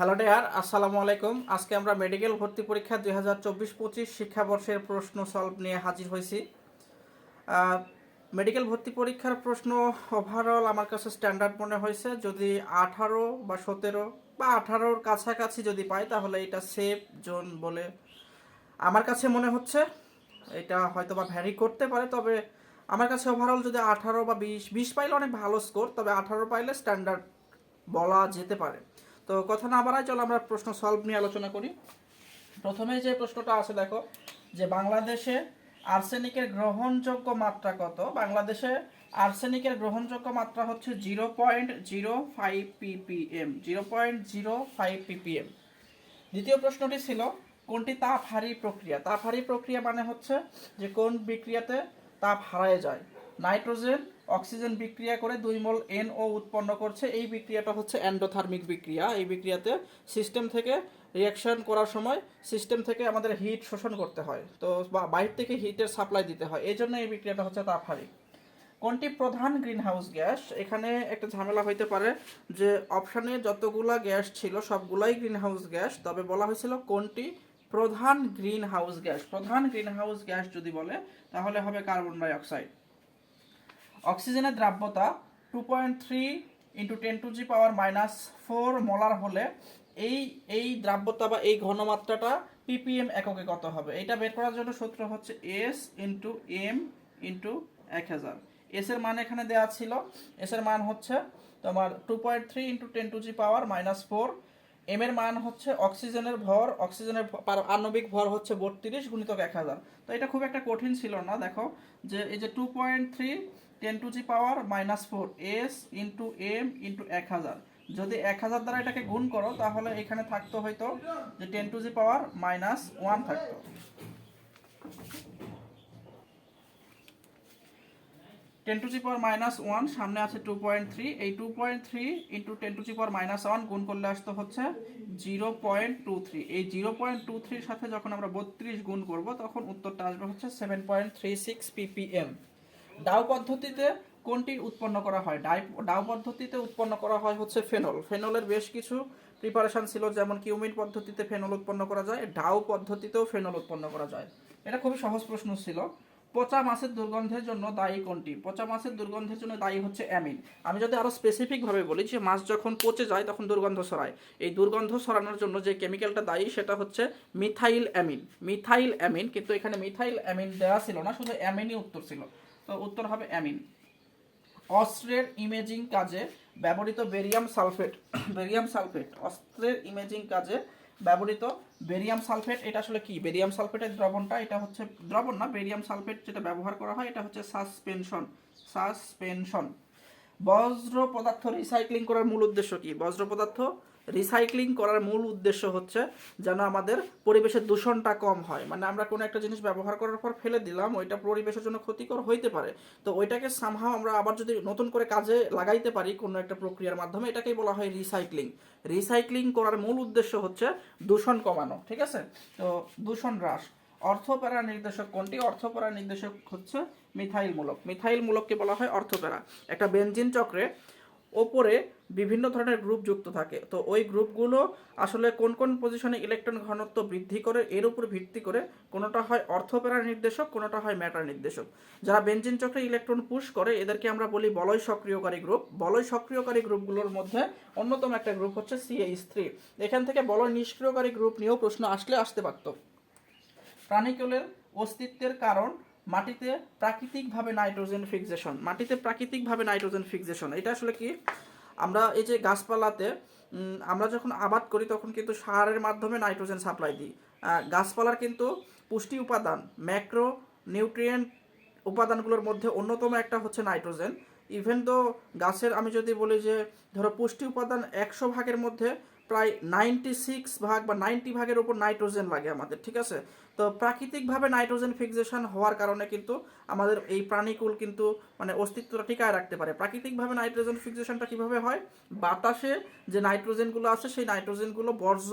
Hello dare আসসালামু আলাইকুম আজকে আমরা মেডিকেল ভর্তি পরীক্ষা দুই হাজার চব্বিশ পঁচিশ শিক্ষাবর্ষের প্রশ্ন সলভ নিয়ে হাজির হয়েছি। মেডিকেল ভর্তি পরীক্ষার প্রশ্ন ওভারঅল আমার কাছে স্ট্যান্ডার্ড মনে হয়েছে। যদি আঠারো বা সতেরো বা আঠারোর কাছাকাছি যদি পাই, তাহলে এটা সেফ জোন বলে আমার কাছে মনে হচ্ছে। এটা হয়তো বা ভ্যারি করতে পারে, তবে আমার কাছে ওভারঅল যদি আঠারো বা বিশ বিশ পাইলে অনেক ভালো স্কোর তবে আঠারো পাইলে স্ট্যান্ডার্ড বলা যেতে পারে। তো কথা না বাড়াই চলো আমরা প্রশ্ন সলভ নিয়ে আলোচনা করি। প্রথমে যে প্রশ্নটা আছে, দেখো, যে বাংলাদেশে আর্সেনিকের গ্রহণযোগ্য মাত্রা কত? বাংলাদেশে আর্সেনিকের গ্রহণযোগ্য মাত্রা হচ্ছে zero point zero five ppm, zero point zero five ppm. দ্বিতীয় প্রশ্নটি ছিল, কোনটি তাপ হারি প্রক্রিয়া? তাপ হারি প্রক্রিয়া মানে হচ্ছে যে কোন বিক্রিয়াতে তাপ হারায় যায়? নাইট্রোজেন অক্সিজেন বিক্রিয়া করে দুই মোল এনও উৎপন্ন করছে। এই বিক্রিয়াটা হচ্ছে অ্যান্ডোথার্মিক বিক্রিয়া। এই বিক্রিয়াতে সিস্টেম থেকে রিয়াকশন করার সময় সিস্টেম থেকে আমাদের হিট শোষণ করতে হয়। তো বাইরে থেকে হিটের সাপ্লাই দিতে হয়। এই জন্য এই বিক্রিয়াটা হচ্ছে তাপহারি। কোনটি প্রধান গ্রিনহাউস গ্যাস এখানে একটা ঝামেলা হইতে পারে যে অপশানে যতগুলা গ্যাস ছিল সবগুলাই গ্রিনহাউস গ্যাস তবে বলা হয়েছিল কোনটি প্রধান গ্রিন হাউস গ্যাস প্রধান গ্রিন হাউস গ্যাস যদি বলে, তাহলে হবে কার্বন ডাই অক্সাইড অক্সিজেনের দ্রাব্যতা two point three into ten to the power minus four molar হলে এই এই দ্রাব্যতা বা এই ঘনমাত্রাটা পিপিএম এককে কত হবে? এটা বের করার জন্য সূত্র হচ্ছে এস ইন্টু এম ইন্টু এক হাজার। এস এর মান এখানে দেওয়া ছিল। এস এর মান হচ্ছে তোমার two point three into ten to the power minus four M এর মান হচ্ছে অক্সিজেনের ভর, অক্সিজেনের আণবিক ভর হচ্ছে বত্রিশ গুণিতক এক হাজার। তো এটা খুব একটা কঠিন ছিল না, দেখো। যে এই যে two point three ten to the power minus four S into M into এক হাজার। যদি এক হাজার দ্বারা এটাকে গুণ করো, তাহলে এখানে থাকতো হয়তো যে ten to the power minus one থাকতো। Ten to the power minus one সামনে আছে টু পয়েন্ট থ্রি এই two point three into ten to the power minus one গুণ করলে আসতে হচ্ছে জিরো পয়েন্ট টু থ্রি এই জিরো পয়েন্ট টু থ্রির সাথে যখন আমরা বত্রিশ গুণ করব, তখন উত্তরটা আসবে হচ্ছে seven point three six ppm Dow পদ্ধতিতে কোনটি উৎপন্ন করা হয়? ডাই ডাউ পদ্ধতিতে উৎপন্ন করা হয় হচ্ছে ফেনল। ফেনলের বেশ কিছু প্রিপারেশন ছিল, যেমন কিউমিন পদ্ধতিতে ফেনল উৎপন্ন করা যায় ডাউ পদ্ধতিতেও ফেনল উৎপন্ন করা যায়। এটা খুবই সহজ প্রশ্ন ছিল। পচা মাছের দুর্গন্ধের জন্য দায়ী কোনটি? পচা মাছের দুর্গন্ধের জন্য দায়ী হচ্ছে অ্যামিন। আমি যদি আরও স্পেসিফিকভাবে বলি যে মাছ যখন পচে যায়, তখন দুর্গন্ধ ছড়ায়। এই দুর্গন্ধ ছড়ানোর জন্য যে কেমিক্যালটা দায়ী, সেটা হচ্ছে মিথাইল অ্যামিন মিথাইল অ্যামিন কিন্তু এখানে মিথাইল অ্যামিন দেওয়া ছিল না, শুধু অ্যামিনই উত্তর ছিল। উত্তর হবে অ্যামিন। অস্ত্রের ইমেজিং কাজে ব্যবহৃত বেরিয়াম সালফেট বেরিয়াম সালফেট অস্ত্রের ইমেজিং কাজে ব্যবহৃত বেরিয়াম সালফেট এটা আসলে কি? বেরিয়াম সালফেটের দ্রবণটা, এটা হচ্ছে দ্রবণ না বেরিয়াম সালফেট যেটা ব্যবহার করা হয়, এটা হচ্ছে সাসপেনশন সাসপেনশন বজ্র পদার্থ রিসাইক্লিং করার মূল উদ্দেশ্য কি? বজ্র পদার্থ রিসাইক্লিং করার মূল উদ্দেশ্য হচ্ছে যেন আমাদের পরিবেশের দূষণটা কম হয়। মানে আমরা কোনো একটা জিনিস ব্যবহার করার পর ফেলে দিলাম, ওইটা পরিবেশের জন্য ক্ষতিকর হইতে পারে। তো ওইটাকে সামহাও আমরা আবার যদি নতুন করে কাজে লাগাইতে পারি কোনো একটা প্রক্রিয়ার মাধ্যমে, এটাকেই বলা হয় রিসাইক্লিং রিসাইক্লিং করার মূল উদ্দেশ্য হচ্ছে দূষণ কমানো, ঠিক আছে? তো দূষণ হ্রাস। অর্থপ্যারা নির্দেশক কোনটি? অর্থপ্যারা নির্দেশক হচ্ছে মিথাইল মূলক মিথাইল মূলককে বলা হয় অর্থপ্যারা একটা বেনজিন চক্রে ওপরে বিভিন্ন ধরনের গ্রুপ যুক্ত থাকে। তো ওই গ্রুপগুলো আসলে কোন কোন পজিশনে ইলেকট্রন ঘনত্ব বৃদ্ধি করে, এর উপর ভিত্তি করে কোনোটা হয় অর্থপ্যারা নির্দেশক, কোনোটা হয় ম্যাটার নির্দেশক। যারা বেঞ্জিন চক্রে ইলেকট্রন পুশ করে, এদেরকে আমরা বলি বলয় সক্রিয়কারী গ্রুপ বলয় সক্রিয়কারী গ্রুপগুলোর মধ্যে অন্যতম একটা গ্রুপ হচ্ছে সিএইচ থ্রি এখান থেকে বলয় নিষ্ক্রিয়কারী গ্রুপ নিয়েও প্রশ্ন আসলে আসতে পারতো। প্রাণীকুলের অস্তিত্বের কারণ, মাটিতে প্রাকৃতিকভাবে নাইট্রোজেন ফিক্সেশন মাটিতে প্রাকৃতিকভাবে নাইট্রোজেন ফিক্সেশন এটা আসলে কি? আমরা এই যে গাছপালাতে আমরা যখন আবাদ করি, তখন কিন্তু সারের মাধ্যমে নাইট্রোজেন সাপ্লাই দিই। গাছপালার কিন্তু পুষ্টি উপাদান, ম্যাক্রো নিউট্রিয়েন্ট উপাদানগুলোর মধ্যে অন্যতম একটা হচ্ছে নাইট্রোজেন। ইভেন তো গাছের, আমি যদি বলি যে, ধরো পুষ্টি উপাদান একশো ভাগের মধ্যে প্রায় নাইনটি সিক্স ভাগ বা নাইনটি ভাগের ওপর নাইট্রোজেন লাগে আমাদের, ঠিক আছে? তো প্রাকৃতিকভাবে নাইট্রোজেন ফিক্সেশন হওয়ার কারণে কিন্তু আমাদের এই প্রাণীকুল কিন্তু মানে অস্তিত্বটা টিকায় রাখতে পারে। প্রাকৃতিকভাবে নাইট্রোজেন ফিক্সেশনটা কীভাবে হয়? বাতাসে যে নাইট্রোজেনগুলো আছে, সেই নাইট্রোজেনগুলো বর্জ্য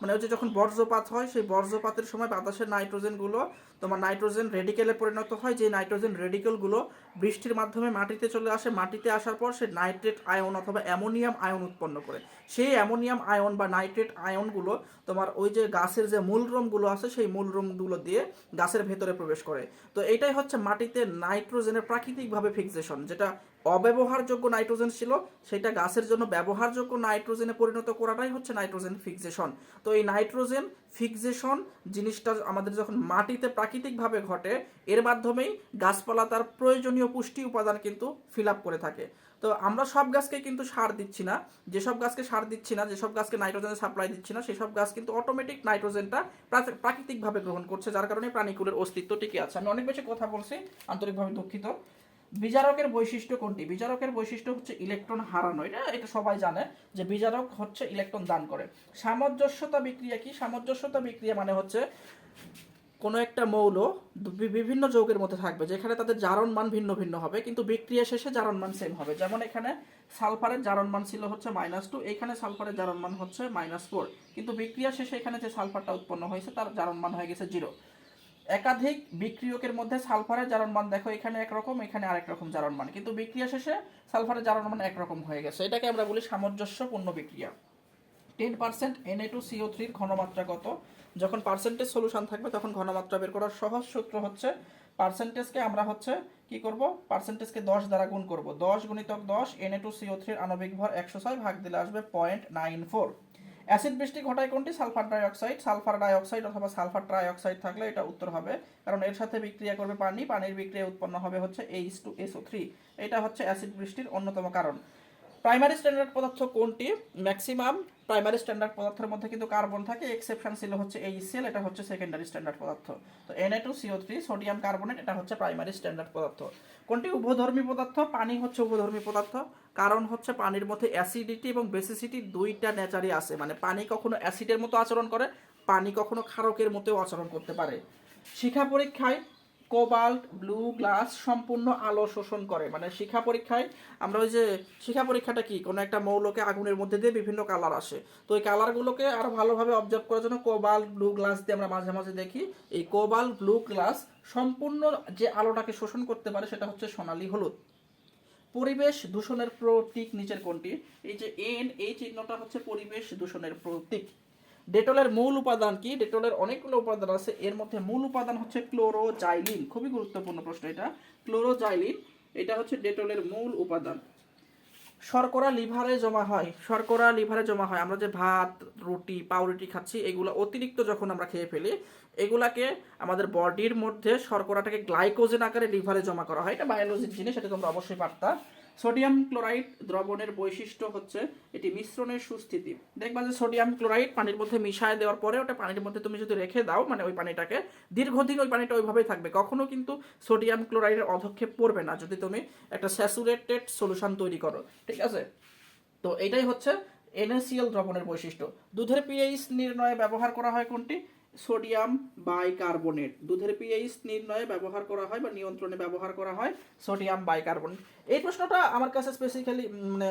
মানে যে যখন বর্জ্যপাত হয়, সেই বর্জ্যপাতের সময় বাতাসের নাইট্রোজেনগুলো তোমার নাইট্রোজেন রেডিকেলে পরিণত হয় যে নাইট্রোজেন রেডিকেলগুলো বৃষ্টির মাধ্যমে মাটিতে চলে আসে, মাটিতে আসার পর সে নাইট্রেট আয়ন অথবা অ্যামোনিয়াম আয়ন উৎপন্ন করে। সেই অ্যামোনিয়াম আয়ন বা নাইট্রেট আয়নগুলো তোমার ওই যে গাছের যে মূলরোমগুলো আছে, সেই মূলরোমগুলো দিয়ে গাছের ভেতরে প্রবেশ করে। তো এটাই হচ্ছে মাটিতে নাইট্রোজেনের প্রাকৃতিকভাবে ফিক্সেশন যেটা অব্যবহারযোগ্য নাইট্রোজেন ছিল, সেটা গাছের জন্য ব্যবহারযোগ্য নাইট্রোজেনে পরিণত করাটাই হচ্ছে নাইট্রোজেন ফিক্সেশন তো এই নাইট্রোজেন ফিক্সেশন জিনিসটা আমাদের যখন মাটিতে প্রাকৃতিকভাবে ঘটে, এর মাধ্যমেই গাছপালা তার প্রয়োজনীয় পুষ্টি উপাদান কিন্তু ফিল আপ করে থাকে। তো আমরা সব গাছকে কিন্তু সার দিচ্ছি না। যেসব গাছকে সার দিচ্ছি না, যেসব গাছকে নাইট্রোজেনের সাপ্লাই দিচ্ছি না, সেসব গাছ কিন্তু অটোমেটিক নাইট্রোজেনটা প্রা- প্রাকৃতিকভাবে গ্রহণ করছে, যার কারণে প্রাণীকুলের অস্তিত্ব টিকে আছে। আমি অনেক বেশি কথা বলছি, আন্তরিকভাবে দুঃখিত। বিজারকের বৈশিষ্ট্য কোনটি? বিজারকের বৈশিষ্ট্য হচ্ছে ইলেকট্রন হারানো। এটা এটা সবাই জানে যে বিজারক হচ্ছে ইলেকট্রন দান করে। সামঞ্জস্যতা বিক্রিয়া কি? সামঞ্জস্যতা বিক্রিয়া মানে হচ্ছে কোনো একটা মৌল বিভিন্ন যৌগের মধ্যে থাকবে, যেখানে তাদের জারণ মান ভিন্ন ভিন্ন হবে, কিন্তু বিক্রিয়া শেষে জারণ মান সেম হবে। যেমন এখানে সালফারের জারণ মান ছিল হচ্ছে মাইনাস টু এখানে সালফারের জারণ মান হচ্ছে মাইনাস ফোর কিন্তু বিক্রিয়া শেষে এখানে যে সালফারটা উৎপন্ন হয়েছে, তার জারণ মান হয়ে গেছে জিরো একাধিক বিক্রিয়কের মধ্যে সালফারের জারণ মান দেখো, এখানে একরকম, এখানে আরেক রকম জারণ মান। কিন্তু বিক্রিয়া শেষে সালফারের জারণ মান একরকম হয়ে গেছে। এটাকে আমরা বলি সামঞ্জস্যপূর্ণ বিক্রিয়া। Ten percent NA two CO থ্রির ঘনমাত্রা কত? যখন পার্সেন্টেজ সলিউশন থাকবে, তখন ঘনমাত্রা বের করার সহজ সূত্র হচ্ছে পার্সেন্টেজকে আমরা হচ্ছে কি করব? পার্সেন্টেজকে দশ দ্বারা গুণ করব। দশ গুণিতক দশ এনএ টু সিও থ্রির আণবিক ভর একশো ছয় ভাগ দিলে আসবে পয়েন্ট নাইন ফোর অ্যাসিড বৃষ্টি ঘটায় কোনটি? Sulphur dioxide. সালফার ডাইঅক্সাইড অথবা সালফার ট্রাইঅক্সাইড থাকলে এটা উত্তর হবে। কারণ এর সাথে বিক্রিয়া করবে পানি, পানির বিক্রিয়া উৎপন্ন হবে হচ্ছে এইচ টু এসও থ্রি এটা হচ্ছে অ্যাসিড বৃষ্টির অন্যতম কারণ। প্রাইমারি স্ট্যান্ডার্ড পদার্থ কোনটি? ম্যাক্সিমাম প্রাইমারি স্ট্যান্ডার্ড পদার্থের মধ্যে কিন্তু কার্বন থাকে, এক্সেপশন ছিল হচ্ছে এই সেল, এটা হচ্ছে সেকেন্ডারি স্ট্যান্ডার্ড পদার্থ। তো NA two CO three sodium carbonate, এটা হচ্ছে প্রাইমারি স্ট্যান্ডার্ড পদার্থ। কোনটি? উভধর্মী পদার্থ, পানি হচ্ছে উভধর্মী পদার্থ, কারণ হচ্ছে পানির মধ্যে অ্যাসিডিটি এবং বেসিসিটি দুইটা নেচারই আছে মানে পানি কখনো অ্যাসিডের মতো আচরণ করে, পানি কখনো ক্ষারকের মতোও আচরণ করতে পারে। শিক্ষা পরীক্ষায় কোবাল্ট, ব্লু, গ্লাস সম্পূর্ণ আলো শোষণ করে। মানে শিক্ষা পরীক্ষায় আমরা ওই যে শিক্ষা পরীক্ষাটা কি? কোনো একটা মৌলকে আগুনের মধ্যে দিয়ে বিভিন্ন কালার আসে। তো ওই কালারগুলোকে আরও ভালোভাবে অবজার্ভ করার জন্য কোবাল্ট, ব্লু, গ্লাস দিয়ে আমরা মাঝে মাঝে দেখি, এই কোবাল্ট, ব্লু, গ্লাস সম্পূর্ণ যে আলোটাকে শোষণ করতে পারে সেটা হচ্ছে সোনালী হলুদ। পরিবেশ দূষণের প্রতীক নিচের কোনটি? এই যে এন এই চিহ্নটা হচ্ছে পরিবেশ দূষণের প্রতীক। ডেটলের মূল উপাদান কি? ডেটলের অনেকগুলো উপাদান আছে। এর মধ্যে মূল উপাদান হচ্ছে ক্লোরোজাইলিন। খুবই গুরুত্বপূর্ণ প্রশ্ন এটা। ক্লোরোজাইলিন, এটা হচ্ছে ডেটলের মূল উপাদান। শর্করা লিভারে জমা হয়। শর্করা লিভারে জমা হয়। আমরা যে ভাত, রুটি, পাউরুটি খাচ্ছি, এগুলো অতিরিক্ত যখন আমরা খেয়ে ফেলি, এগুলাকে আমাদের বডির মধ্যে শর্করাটাকে গ্লাইকোজেন আকারে লিভারে জমা করা হয়। এটা বায়োলজির জিনিস, এটা তোমরা অবশ্যই পারতা। সোডিয়াম ক্লোরাইড দ্রবণের বৈশিষ্ট্য হচ্ছে এটি মিশ্রণের সুস্থিতি। দেখবা যে সোডিয়াম ক্লোরাইড পানির মধ্যে মিশায় দেওয়ার পরে ওটা পানির মধ্যে তুমি যদি রেখে দাও মানে ওই পানিটাকে, দীর্ঘদিন ওই পানিটা ওইভাবেই থাকবে। কখনো কিন্তু সোডিয়াম ক্লোরাইডের অধক্ষেপ পড়বে না যদি তুমি একটা স্যাচুরেটেড সলিউশন তৈরি করো, ঠিক আছে? তো এটাই হচ্ছে এনএসিএল দ্রবণের বৈশিষ্ট্য। দুধের পিএইচ নির্ণয়ে ব্যবহার করা হয় কোনটি? Sodium bicarbonate. দুধের পিএইচ নির্ণয়ে ব্যবহার করা হয় বা নিয়ন্ত্রণে ব্যবহার করা হয় সোডিয়াম বাইকার্বনেট। এই প্রশ্নটা আমার কাছে স্পেসিক্যালি মানে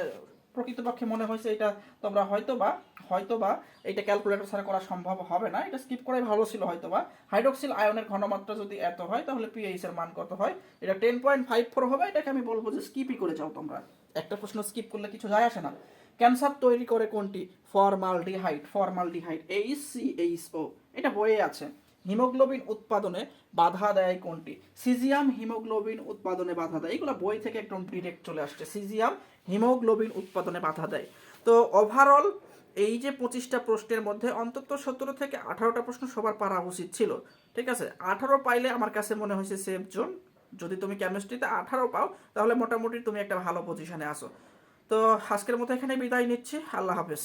প্রকৃতপক্ষে মনে হয়েছে এটা তোমরা হয়তো বা হয়তো বা এটা ক্যালকুলেটর ছাড়া করা সম্ভব হবে না। এটা স্কিপ করাই ভালো ছিল হয়তো বা হাইড্রোক্সিল আয়নের ঘনমাত্রা যদি এত হয়, তাহলে পিএইচ এর মান কত হয়? এটা টেন পয়েন্ট ফাইভ ফোর হবে, এটাকে আমি বলব যে স্কিপই করে যাও তোমরা। একটা প্রশ্ন স্কিপ করলে কিছু যায় আসে না। ক্যান্সার তৈরি করে কোনটি? Formaldehyde formaldehyde H C H O এটা বইয়ে আছে। হিমোগ্লোবিন উৎপাদনে বাধা দেয় কোনটি? সিজিয়াম হিমোগ্লোবিন উৎপাদনে বাধা দেয়। এগুলো বই থেকে একদম ডিরেক্ট চলে আসছে। সিজিয়াম হিমোগ্লোবিন উৎপাদনে বাধা দেয়। তো ওভারঅল এই যে পঁচিশটা প্রশ্নের মধ্যে অন্তত সতেরো থেকে আঠারোটা প্রশ্ন সবার পারা উচিত ছিল। ঠিক আছে? আঠারো পাইলে আমার কাছে মনে হয়েছে সেফ জোন যদি তুমি কেমিস্ট্রিতে আঠারো পাও, তাহলে মোটামুটি তুমি একটা ভালো পজিশনে আসো তো আজকের মতো এখানে বিদায় নিচ্ছি। আল্লাহ হাফেজ।